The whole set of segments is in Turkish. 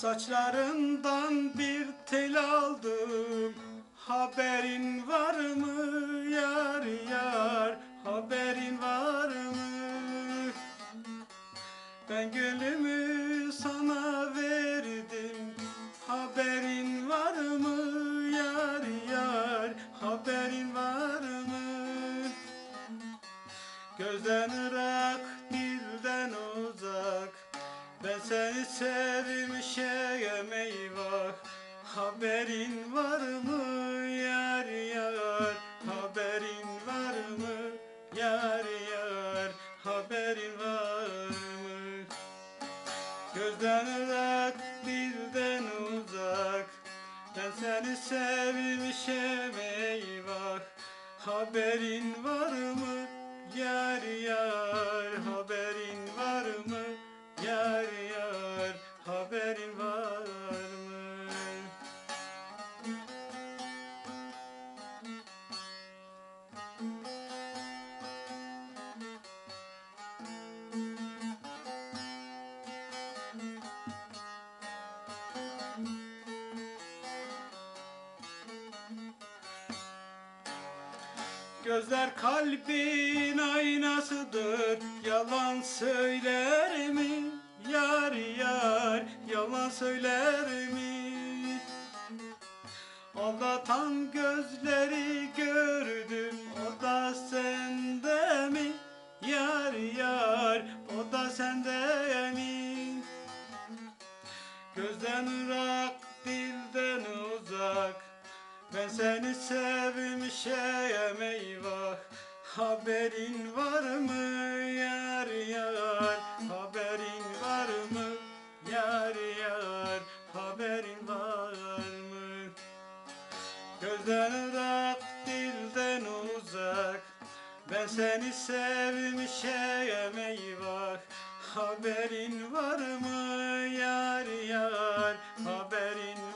Saçlarından bir tel aldım. Haberin var mı yar yar? Haberin var mı? Ben gönlümü sana verdim. Haberin var mı yar yar? Haberin var mı? Gözden ırak, dilden uzak Ben seni sevmişem eyvah. Haberin var mı? Yar yar. Haberin var mı? Yar yar. Haberin var mı? Gözden ırak, dilden uzak. Ben seni sevmişem eyvah. Haberin var Gözler kalbin aynasıdır Yalan söyler mi? Yar yar yalan söyler mi? Haberin var mı yar yar? Haberin var mı yar yar? Haberin var mı? Gözden ırak, dilden uzak. Ben seni sevmişem eyvah. Haberin var mı yar yar? Haberin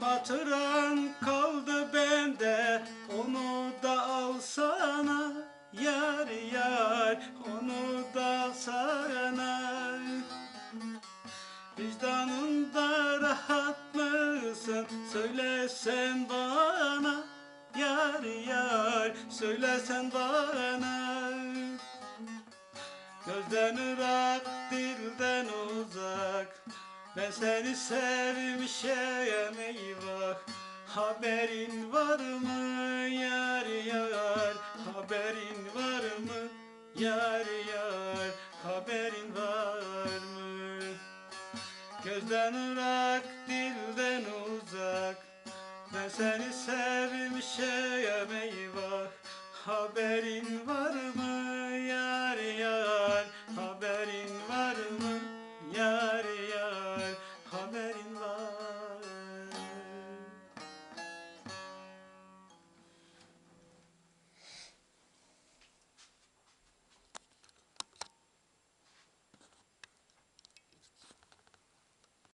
hatıran kaldı bende Onu da alsana Yar yar Onu da alsana Vicdanında rahat mısın? Söylesen bana Yar yar Söylesen bana Gözden ırak, Ben seni sevmişem eyvah. Haberin var mı? Yar yar. Haberin var mı? Yar yar. Haberin var mı? Gözden ırak, dilden uzak. Ben seni sevmişem